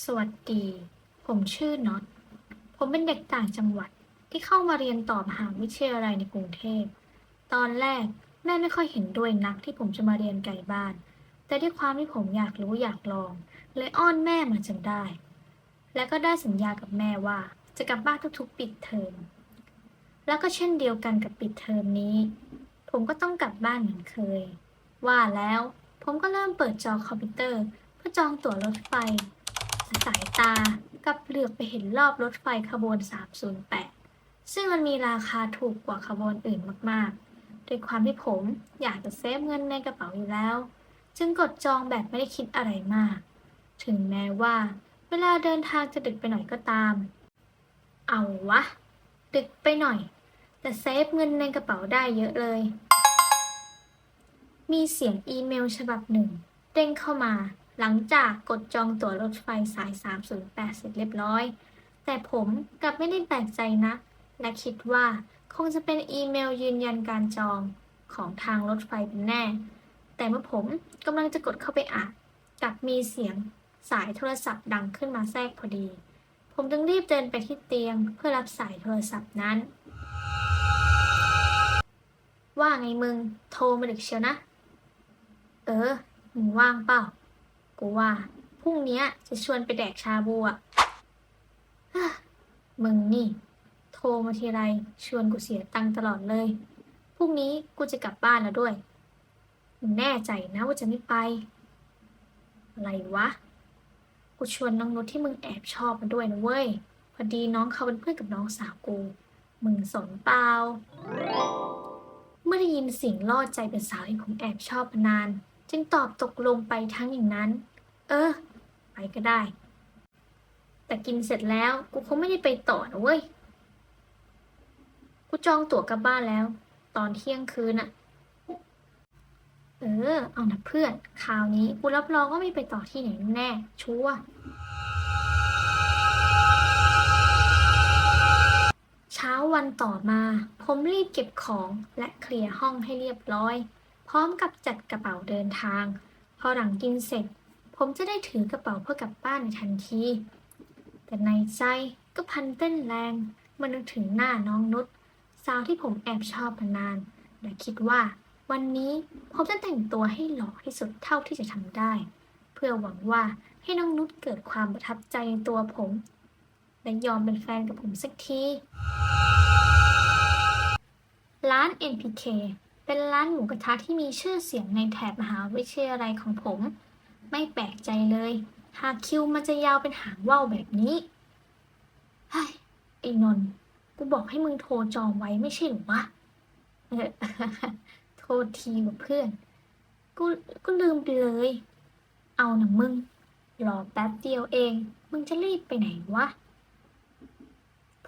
สวัสดี ผมชื่อน็อต ผมเป็นเด็กต่างจังหวัดที่เข้ามาเรียนต่อมหาวิทยาลัยในกรุงเทพ ตอนแรกแม่ไม่ค่อยเห็นด้วยนักที่ผมจะมาเรียนไกลบ้าน แต่ด้วยความที่ผมอยากรู้อยากลอง เลยอ้อนแม่มาจนได้ และก็ได้สัญญากับแม่ว่า จะกลับบ้านทุกๆปิดเทอม แล้วก็เช่นเดียวกันกับปิดเทอมนี้ ผมก็ต้องกลับบ้านเหมือนเคย ว่าแล้วผมก็เริ่มเปิดจอคอมพิวเตอร์เพื่อจองตั๋วรถไฟ สายตากับเหลือบไปเห็นรอบรถไฟขบวน 308 ซึ่งมันมีราคาถูกกว่าขบวนอื่นมากๆ ด้วยความที่ผมอยากจะเซฟเงินในกระเป๋าอยู่แล้ว จึงกดจองแบบไม่ได้คิดอะไรมาก ถึงแม้ว่า เวลาเดินทางจะดึกไปหน่อยก็ตาม เอาวะ ดึกไปหน่อย แต่เซฟเงินในกระเป๋าได้เยอะเลย มีเสียงอีเมลฉบับหนึ่งเด้งเข้ามา หลังจากกดจองตั๋วรถไฟสาย 308 เสร็จเรียบร้อย แต่ผมกลับไม่ได้แปลกใจนะและคิดว่าคงจะเป็นอีเมลยืนยันการจองของทางรถไฟเป็นแน่ แต่เมื่อผมกำลังจะกดเข้าไปอ่านกลับมีเสียงสายโทรศัพท์ดังขึ้นมาแทรกพอดี ผมจึงรีบเดินไปที่เตียงเพื่อรับสายโทรศัพท์นั้น ว่าไงมึง โทรมาดึกเชียวนะ เออ มึงว่างเปล่า กูว่าพรุ่งนี้จะชวนไปแดกชาบูอะมึงนี่ โทรมาทีไรชวนกูเสียตังค์ตลอดเลย พรุ่งนี้กูจะกลับบ้านแล้วด้วย แน่ใจนะว่าจะไม่ไป อะไรวะ กูชวนน้องนุชที่มึงแอบชอบมาด้วยนะเว้ย พอดีน้องเขาเป็นเพื่อนกับน้องสาวกู มึงสนเปล่า เมื่อได้ยินเสียงล่อใจเป็นสาวที่ผมแอบชอบมานาน จึงตอบตกลงไปทั้งอย่างนั้น ออ ไปก็ได้ แต่กินเสร็จแล้วกูคงไม่ได้ไปต่อนะเว้ย กูจองตั๋วกลับบ้านแล้ว ตอนเที่ยงคืนอะเออ เอานะเพื่อนคราวนี้กูรับรองว่าไม่ไปต่อที่ไหนแน่ ชัวเช้าวันต่อมา ผมรีบเก็บของและเคลียร์ห้องให้เรียบร้อย พร้อมกับจัดกระเป๋าเดินทาง พอหลังกินเสร็จ ผมจะได้ถือกระเป๋าเพื่อกลับบ้านในทันที แต่ในใจก็พันเต้นแรงเมื่อนึกถึงหน้าน้องนุชสาวที่ผมแอบชอบมานาน และคิดว่า วันนี้ผมจะแต่งตัวให้หล่อที่สุดเท่าที่จะทำได้ เพื่อหวังว่าให้น้องนุชเกิดความประทับใจในตัวผม และยอมเป็นแฟนกับผมสักทีร้าน NPK เป็นร้านหมูกระทะที่มีชื่อเสียงในแถบมหาวิทยาลัยของผม ไม่แปลกใจเลย หากคิวมันจะยาวเป็นหางว่าวแบบนี้เฮ้ไอ้นนท์กูบอกให้มึงโทรจองไว้ไม่ใช่หรือวะเออโทษทีว่ะเพื่อน กูกูลืมไปเลย เอาหน่ะมึง รอแป๊บเดียวเอง มึงจะรีบไปไหนวะ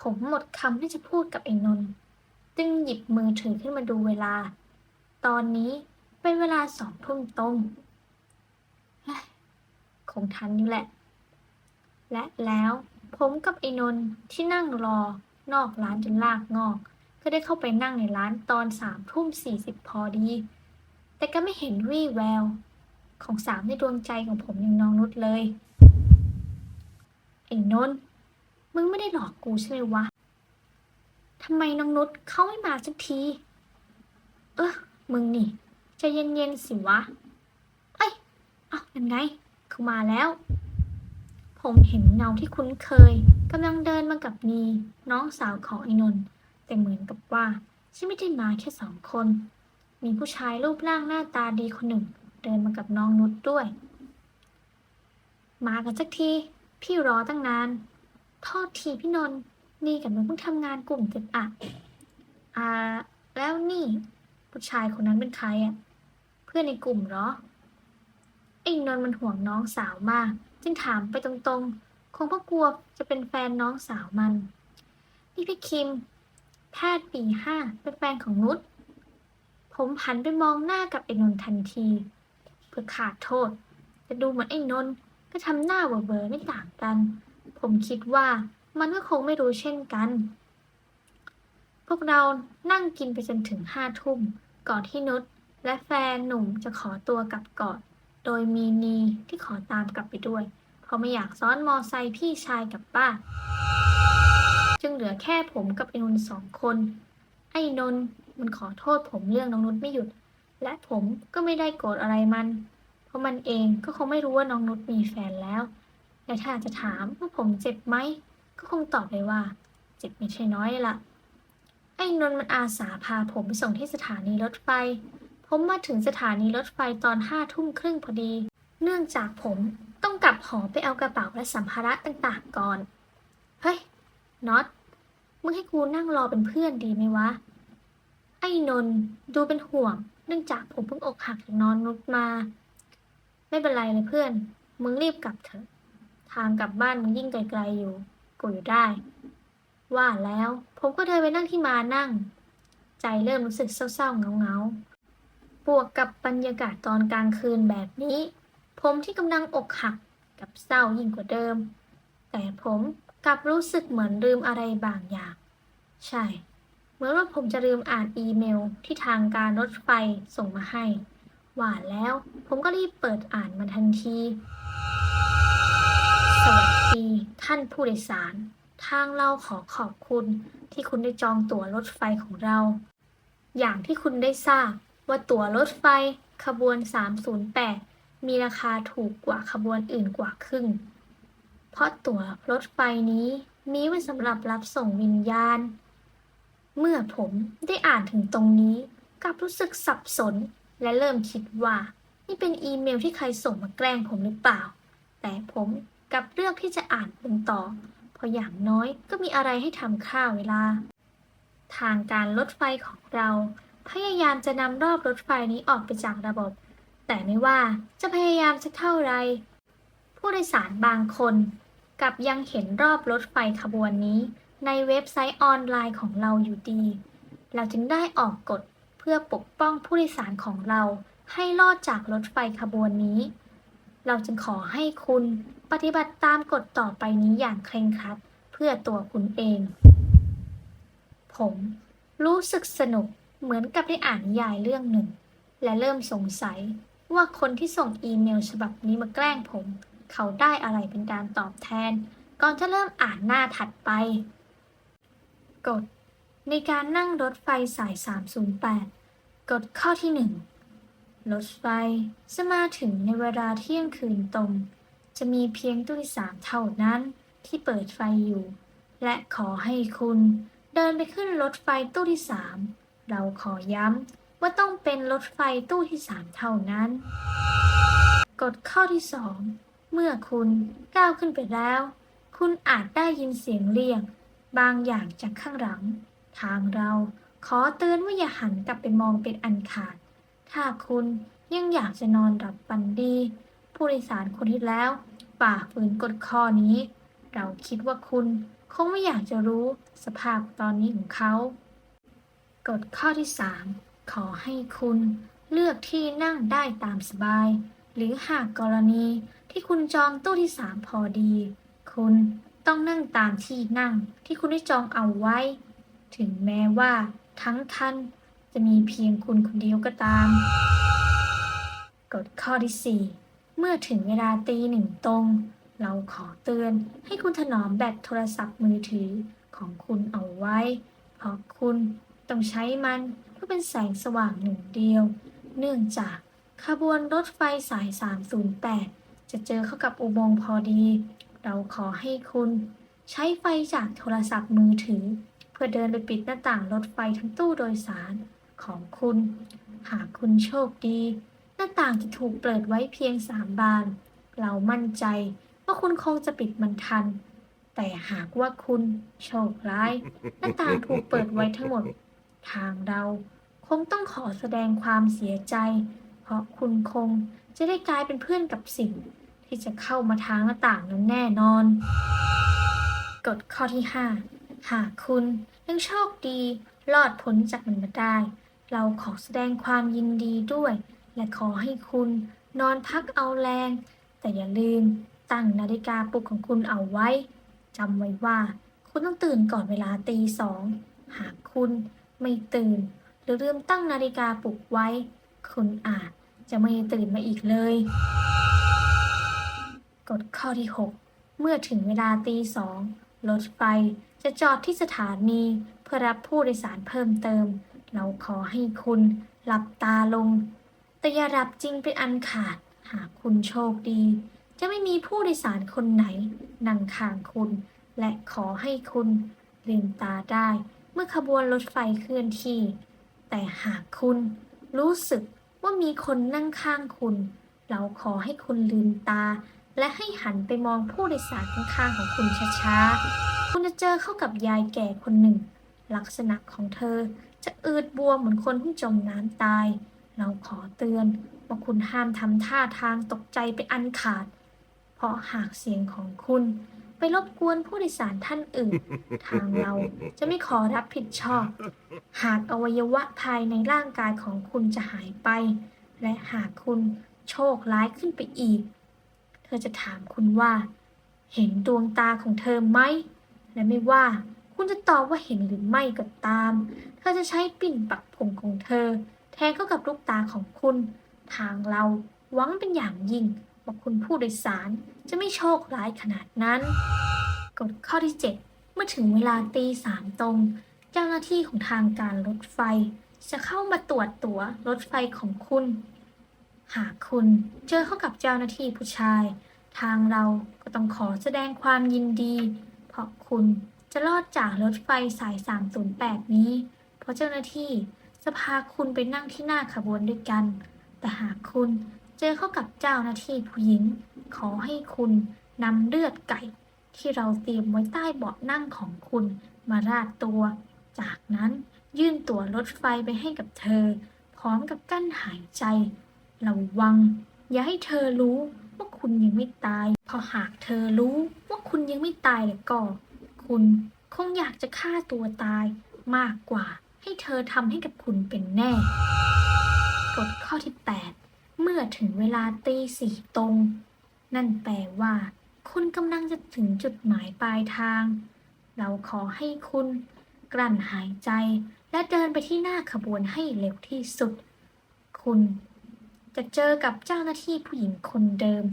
ผมหมดคำที่จะพูดกับไอ้นนท์จึงหยิบมือถือขึ้นมาดูเวลา ตอนนี้เป็นเวลาสองทุ่มตรง คงทันอยู่แหละ และแล้วผมกับไอ้นนท์ที่นั่งรอนอกร้านจนลากงอก ก็ได้เข้าไปนั่งในร้านตอนสามทุ่มสี่สิบพอดี แต่ก็ไม่เห็นวี่แวว ของสามในดวงใจของผมอย่างน้องนุชเลย ไอ้นนท์มึงไม่ได้หลอกกูใช่ไหมวะทำไมน้องนุชเขาไม่มาสักที เออมึงนี่ใจะเย็นๆสิวะ เอ้ย เอายังไง เขามาแล้ว ผมเห็นเงาที่คุ้นเคยกำลังเดินมากับนีน้องสาวของไอ้นนท์แต่เหมือนกับว่าฉันไม่ได้มาแค่สองคน มีผู้ชายรูปร่างหน้าตาดีคนหนึ่ง เดินมากับน้องนุชด้วย มากันสักที พี่รอตั้งนานโทษทีพี่นนท์นี่กับนุชเพิ่งทำงานกลุ่มเจ็ดอะอ่า แล้วนี่ ผู้ชายคนนั้นเป็นใครอะเพื่อนในกลุ่มเหรอ ไอ้นนท์มันห่วงน้องสาวมาก จึงถามไปตรงๆ คงเพราะกลัวจะเป็นแฟนน้องสาวมัน นี่พี่คิม แพทย์ปีห้าเป็นแฟนของนุชผมหันไปมองหน้ากับไอ้นนท์ทันที เพื่อขาดโทษ แต่ดูเหมือนไอ้นนท์ก็ทำหน้าเบอๆไม่ต่างกัน ผมคิดว่ามันก็คงไม่รู้เช่นกัน พวกเรานั่งกินไปจนถึงห้าทุ่ม ก่อนที่นุชและแฟนหนุ่มจะขอตัวกลับก่อน โดยมีนีที่ขอตามกลับไปด้วย เพราะไม่อยากซ้อนมอไซค์พี่ชายกับบ้า จึงเหลือแค่ผมกับไอ้นนท์สองคน ไอ้นนท์มันขอโทษผมเรื่องน้องนุชไม่หยุด และผมก็ไม่ได้โกรธอะไรมัน เพราะมันเองก็คงไม่รู้ว่าน้องนุชมีแฟนแล้ว และถ้าจะถามว่าผมเจ็บไหม ก็คงตอบเลยว่า เจ็บไม่ใช่น้อยลยละไอ้นนท์มันอาสาพาผมไปส่งที่สถานีรถไฟ ผมมาถึงสถานีรถไฟตอนห้าทุ่มครึ่งพอดี เนื่องจากผมต้องกลับหอไปเอากระเป๋าและสัมภาระต่างๆก่อน เฮ้ยน็อตมึงให้กูนั่งรอเป็นเพื่อนดีไหมวะ ไอ้นนท์ดูเป็นห่วง เนื่องจากผมเพิ่งอกหักจากนอนนุชมา ไม่เป็นไรเลยเพื่อน มึงรีบกลับเถอะ ทางกลับบ้านมันยิ่งไกลๆอยู่ กูอยู่ได้ ว่าแล้ว ผมก็เดินไปนั่งที่มานั่ง ใจเริ่มรู้สึกเศร้าๆเงาๆ บวกกับบรรยากาศตอนกลางคืนแบบนี้ ผมที่กำลังอกหักกับเศร้ายิ่งกว่าเดิม แต่ผมกลับรู้สึกเหมือนลืมอะไรบางอย่าง ใช่ เหมือนว่าผมจะลืมอ่านอีเมลที่ทางการรถไฟส่งมาให้ ว่าแล้วผมก็รีบเปิดอ่านมันทันที สวัสดีท่านผู้โดยสาร ทางเราขอขอบคุณที่คุณได้จองตั๋วรถไฟของเรา อย่างที่คุณได้ทราบ ว่าตั๋วรถไฟขบวน 308 มีราคาถูกกว่าขบวนอื่นกว่าครึ่ง เพราะตั๋วรถไฟนี้มีไว้สำหรับรับส่งวิญญาณ เมื่อผมได้อ่านถึงตรงนี้กลับรู้สึกสับสน และเริ่มคิดว่า นี่เป็นอีเมลที่ใครส่งมาแกล้งผมหรือเปล่า แต่ผมกลับเลือกที่จะอ่านมันต่อ เพราะอย่างน้อยก็มีอะไรให้ทำค่าเวลา ทางการรถไฟของเรา พยายามจะนำรอบรถไฟนี้ออกไปจากระบบ แต่ไม่ว่าจะพยายามสักเท่าไร ผู้โดยสารบางคนกับยังเห็นรอบรถไฟขบวนนี้ ในเว็บไซต์ออนไลน์ของเราอยู่ดี เราจึงได้ออกกฎเพื่อปกป้องผู้โดยสารของเราให้รอดจากรถไฟขบวนนี้ เราจึงขอให้คุณปฏิบัติตามกฎต่อไปนี้อย่างเคร่งครัดเพื่อตัวคุณเอง ผมรู้สึกสนุก เหมือนกับได้อ่านนิยายเรื่องหนึ่ง และเริ่มสงสัยว่าคนที่ส่งอีเมลฉบับนี้มาแกล้งผม เขาได้อะไรเป็นการตอบแทน ก่อนจะเริ่มอ่านหน้าถัดไป กฎ ในการนั่งรถไฟสาย 308 กฎข้อที่ 1 รถไฟจะมาถึงในเวลาเที่ยงคืนตรง จะมีเพียงตู้สารเท่านั้นที่เปิดไฟอยู่ และขอให้คุณเดินไปขึ้นรถไฟตู้ที่3 เราขอย้ำว่าต้องเป็นรถไฟตู้ที่ 3 เท่านั้น กฎข้อที่ 2 เมื่อคุณก้าวขึ้นไปแล้ว คุณอาจได้ยินเสียงเรียก บางอย่างจากข้างหลัง ทางเราขอเตือนว่าอย่าหันกลับไปมองเป็นอันขาด ถ้าคุณยังอยากจะนอนหลับฝันดี ผู้โดยสารคนที่แล้วฝ่าฝืนกฎข้อนี้ เราคิดว่าคุณคงไม่อยากจะรู้สภาพตอนนี้ของเขา กฎข้อที่ 3 ขอให้คุณเลือกที่นั่งได้ตามสบาย หรือหากกรณีที่คุณจองตู้ที่ 3 พอดี คุณต้องนั่งตามที่นั่งที่คุณได้จองเอาไว้ ถึงแม้ว่าทั้งคันจะมีเพียงคุณคนเดียวก็ตาม กฎข้อที่ 4 เมื่อถึงเวลาตีหนึ่งตรง เราขอเตือนให้คุณถนอมแบตโทรศัพท์มือถือของคุณเอาไว้ เพราะคุณ ต้องใช้มันเพื่อเป็นแสงสว่างหนึ่งเดียว เนื่องจากขบวนรถไฟสาย 308 จะเจอเข้ากับอุโมงค์พอดี เราขอให้คุณใช้ไฟจากโทรศัพท์มือถือ เพื่อเดินไปปิดหน้าต่างรถไฟทั้งตู้โดยสารของคุณ หากคุณโชคดี หน้าต่างจะถูกเปิดไว้เพียงสามบาน เรามั่นใจว่าคุณคงจะปิดมันทัน แต่หากว่าคุณโชคร้าย หน้าต่างถูกเปิดไว้ทั้งหมด ทางเราคงต้องขอแสดงความเสียใจ เพราะคุณคงจะได้กลายเป็นเพื่อนกับสิ่ง ที่จะเข้ามาทางหน้าต่างนั้นแน่นอน กฎข้อที่ 5 หากคุณยังโชคดีรอดพ้นจากมันมาได้ เราขอแสดงความยินดีด้วย และขอให้คุณนอนพักเอาแรง แต่อย่าลืมตั้งนาฬิกาปลุกของคุณเอาไว้จำไว้ว่า คุณต้องตื่นก่อนเวลาตีสอง หากคุณ ไม่ตื่น หรือลืมตั้งนาฬิกาปลุกไว้ คุณอาจจะไม่ตื่นมาอีกเลย กฎข้อที่ 6 เมื่อถึงเวลาตีสองรถไฟจะจอดที่สถานีเพื่อรับผู้โดยสารเพิ่มเติม เราขอให้คุณหลับตาลง แต่อย่าหลับจริงเป็นอันขาด หากคุณโชคดี จะไม่มีผู้โดยสารคนไหนนั่งข้างคุณ และขอให้คุณลืมตาได้ เมื่อขบวนรถไฟเคลื่อนที่ แต่หากคุณรู้สึกว่ามีคนนั่งข้างคุณ เราขอให้คุณลืมตา และให้หันไปมองผู้โดยสารข้างๆของคุณช้าๆ คุณจะเจอเข้ากับยายแก่คนหนึ่ง ลักษณะของเธอจะอืดบวมเหมือนคนที่จมน้ำตาย เราขอเตือนว่าคุณห้ามทำท่าทางตกใจเป็นอันขาด เพราะหากเสียงของคุณ รบกวนผู้โดยสารท่านอื่น ทางเราจะไม่ขอรับผิดชอบ หากอวัยวะภายในร่างกายของคุณจะหายไป และหากคุณโชคร้ายขึ้นไปอีก เธอจะถามคุณว่า เห็นดวงตาของเธอไหม และไม่ว่าคุณจะตอบว่าเห็นหรือไม่ก็ตาม เธอจะใช้ปิ่นปักผมของเธอ แทนเข้ากับลูกตาของคุณ ทางเราหวังเป็นอย่างยิ่ง ว่าคุณผู้โดยสารจะไม่โชคร้ายขนาดนั้น กฎข้อที่ 7 เมื่อถึงเวลาตีสามตรง เจ้าหน้าที่ของทางการรถไฟ จะเข้ามาตรวจตั๋วรถไฟของคุณ หากคุณเจอเข้ากับเจ้าหน้าที่ผู้ชาย ทางเราก็ต้องขอแสดงความยินดี เพราะคุณจะรอดจากรถไฟสาย 308 นี้ เพราะเจ้าหน้าที่จะพาคุณไปนั่งที่หน้าขบวนด้วยกัน แต่หากคุณ เจอเข้ากับเจ้าหน้าที่ผู้หญิง ขอให้คุณนำเลือดไก่ ที่เราเตรียมไว้ใต้เบาะนั่งของคุณมาราดตัว จากนั้นยื่นตั๋วรถไฟไปให้กับเธอ พร้อมกับกั้นหายใจระวัง อย่าให้เธอรู้ว่าคุณยังไม่ตายพราะหากเธอรู้ว่าคุณยังไม่ตายแล้วก็ คุณคงอยากจะฆ่าตัวตายมากกว่าให้เธอทำให้กับคุณเป็นแน่ กฎข้อที่ 8 เมื่อถึงเวลาตีสี่ตรง นั่นแปลว่า คุณกำลังจะถึงจุดหมายปลายทาง เราขอให้คุณ กลั้นหายใจ และเดินไปที่หน้าขบวนให้เร็วที่สุด คุณจะเจอกับเจ้าหน้าที่ผู้หญิงคนเดิม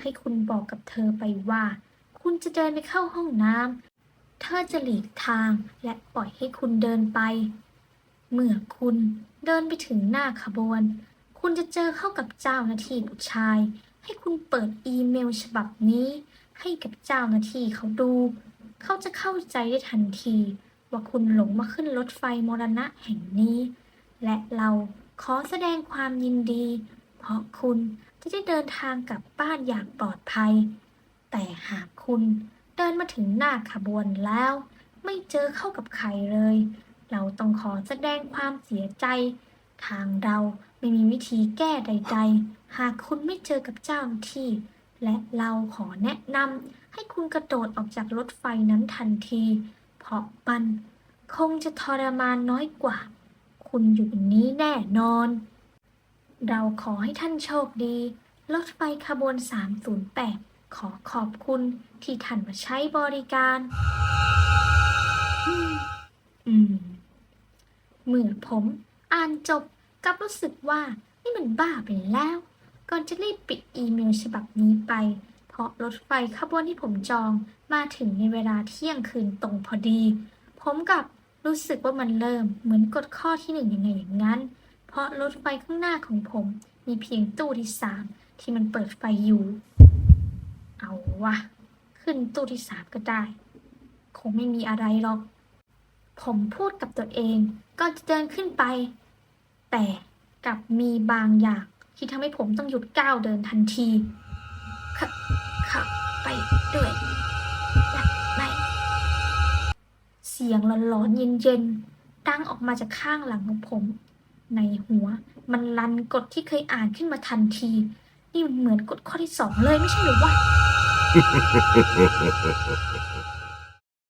ให้คุณบอกกับเธอไปว่า คุณจะเดินไปเข้าห้องน้ำเธอจะหลีกทางและปล่อยให้คุณเดินไป เมื่อคุณเดินไปถึงหน้าขบวน คุณจะเจอเข้ากับเจ้าหน้าที่ผู้ชาย ให้คุณเปิดอีเมลฉบับนี้ ให้กับเจ้าหน้าที่เขาดู เขาจะเข้าใจได้ทันที ว่าคุณหลงมาขึ้นรถไฟมรณะแห่งนี้ และเราขอแสดงความยินดี เพราะคุณจะได้เดินทางกลับบ้านอย่างปลอดภัย แต่หากคุณเดินมาถึงหน้าขบวนแล้ว ไม่เจอเข้ากับใครเลย เราต้องขอแสดงความเสียใจ ทางเรา ไม่มีวิธีแก้ใด ๆ หากคุณไม่เจอกับเจ้าที่ และเราขอแนะนำให้คุณกระโดดออกจากรถไฟนั้นทันที เพราะมันคงจะทรมานน้อยกว่า คุณอยู่นี้แน่นอน เราขอให้ท่านโชคดี รถไฟขบวน 308 ขอขอบคุณที่ท่านมาใช้บริการ อืมอืมเมื่อผมอ่านจบ กลับรู้สึกว่านี่มันบ้าไปแล้ว ก่อนจะรีบปิดอีเมลฉบับนี้ไป เพราะรถไฟขบวนที่ผมจองมาถึงในเวลาเที่ยงคืนตรงพอดี ผมกับรู้สึกว่ามันเริ่มเหมือนกฎข้อที่หนึ่งยังไงอย่างนั้น เพราะรถไฟข้างหน้าของผมมีเพียงตู้ที่สามที่มันเปิดไฟอยู่ เอาวะ ขึ้นตู้ที่สามก็ได้ คงไม่มีอะไรหรอก ผมพูดกับตัวเองก่อนจะเดินขึ้นไป แต่กลับมีบางอย่างที่ทำให้ผมต้องหยุดก้าวเดินทันทีขขับไปด้วยและไม่เสียงหลอนๆเย็นๆดังออกมาจากข้างหลังของผม ในหัวมันลันกฎที่เคยอ่านขึ้นมาทันที นี่มันเหมือนกฎข้อที่สองเลยไม่ใช่หรือวะ